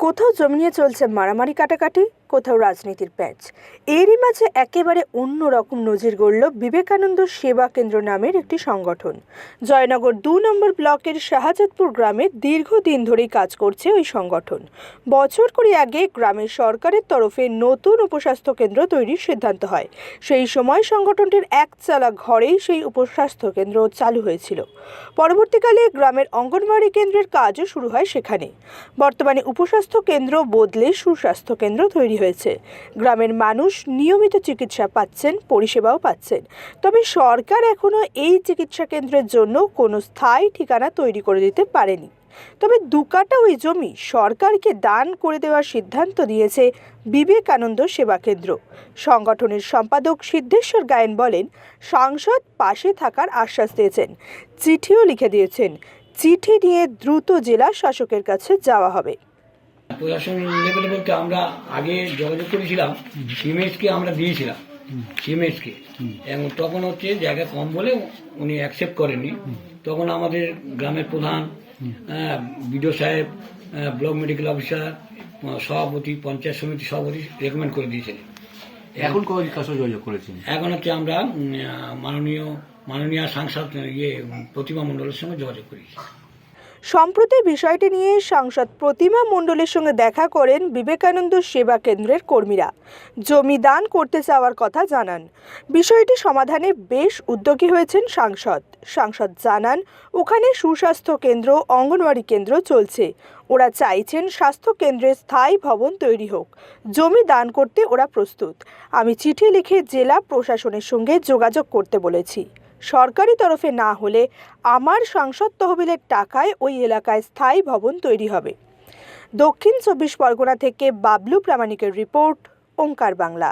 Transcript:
কোথাও জমি নিয়ে চলছে মারামারি কাটাকাটি? কোথাও রাজনীতির প্যাচ। এরই মাঝে একেবারে অন্য রকম নজির গড়ল বিবেকানন্দ সেবা কেন্দ্র নামের একটি সংগঠন। জয়নগর দু নম্বর ব্লকের শাহজাদপুর গ্রামে দীর্ঘদিন ধরেই কাজ করছে ওই সংগঠন। বছর কুড়ি আগে গ্রামের সরকারের তরফে নতুন উপস্বাস্থ্য কেন্দ্র তৈরির সিদ্ধান্ত হয়। সেই সময় সংগঠনটির একচালা ঘরেই সেই উপস্বাস্থ্য কেন্দ্র চালু হয়েছিল। পরবর্তীকালে গ্রামের অঙ্গনওয়াড়ি কেন্দ্রের কাজও শুরু হয় সেখানে। বর্তমানে উপস্বাস্থ্য কেন্দ্র বদলে সুস্বাস্থ্য কেন্দ্র তৈরি হয়েছে। গ্রামের মানুষ নিয়মিত চিকিৎসা পাচ্ছেন, পরিষেবাও পাচ্ছেন। তবে সরকার এখনও এই চিকিৎসা কেন্দ্রের জন্য কোনো স্থায়ী ঠিকানা তৈরি করে দিতে পারেনি। তবে দুকাটা ওই জমি সরকারকে দান করে দেওয়ার সিদ্ধান্ত দিয়েছে বিবেকানন্দ সেবা কেন্দ্র। সংগঠনের সম্পাদক সিদ্ধেশ্বর গায়েন বলেন, সাংসদ পাশে থাকার আশ্বাস দিয়েছেন। চিঠিও লিখে দিয়েছেন, চিঠি নিয়ে দ্রুত জেলা শাসকের কাছে যাওয়া হবে। প্রশাসন লেভেলে বলতে আমরা আগে যোগাযোগ করেছিলাম সিমেন্টকে আমরা দিয়েছিলাম সিমেন্টকে এবং তখন হচ্ছে জায়গা কম বলে উনি অ্যাকসেপ্ট করেননি। তখন আমাদের গ্রামের প্রধান বিডিও সাহেব ব্লক মেডিকেল অফিসার সভাপতি পঞ্চায়েত সমিতি সভাপতি রেকমেন্ড করে দিয়েছিলেন এখন সাথে যোগাযোগ করেছেন? এখন হচ্ছে আমরা মাননীয় মাননীয় সাংসদ ইয়ে প্রতিমা মণ্ডলের সঙ্গে যোগাযোগ করেছি। সম্প্রতি বিষয়টি নিয়ে সাংসদ প্রতিমা মণ্ডলের সঙ্গে দেখা করেন বিবেকানন্দ সেবা কেন্দ্রের কর্মীরা। জমি দান করতে চাওয়ার কথা জানান। বিষয়টি সমাধানে বেশ উদ্যোগী হয়েছেন সাংসদ। সাংসদ জানান, ওখানে সুস্বাস্থ্য কেন্দ্র, অঙ্গনওয়াড়ি কেন্দ্র চলছে। ওরা চাইছেন স্বাস্থ্য কেন্দ্রের স্থায়ী ভবন তৈরি হোক। জমি দান করতে ওরা প্রস্তুত। আমি চিঠি লিখে জেলা প্রশাসনের সঙ্গে যোগাযোগ করতে বলেছি। সরকারি তরফে না হলে আমার সংসদ তহবিলের টাকায় ওই এলাকায় স্থায়ী ভবন তৈরি হবে। দক্ষিণ চব্বিশ পরগনা থেকে বাবলু প্রামাণিকের রিপোর্ট, ওঙ্কার বাংলা।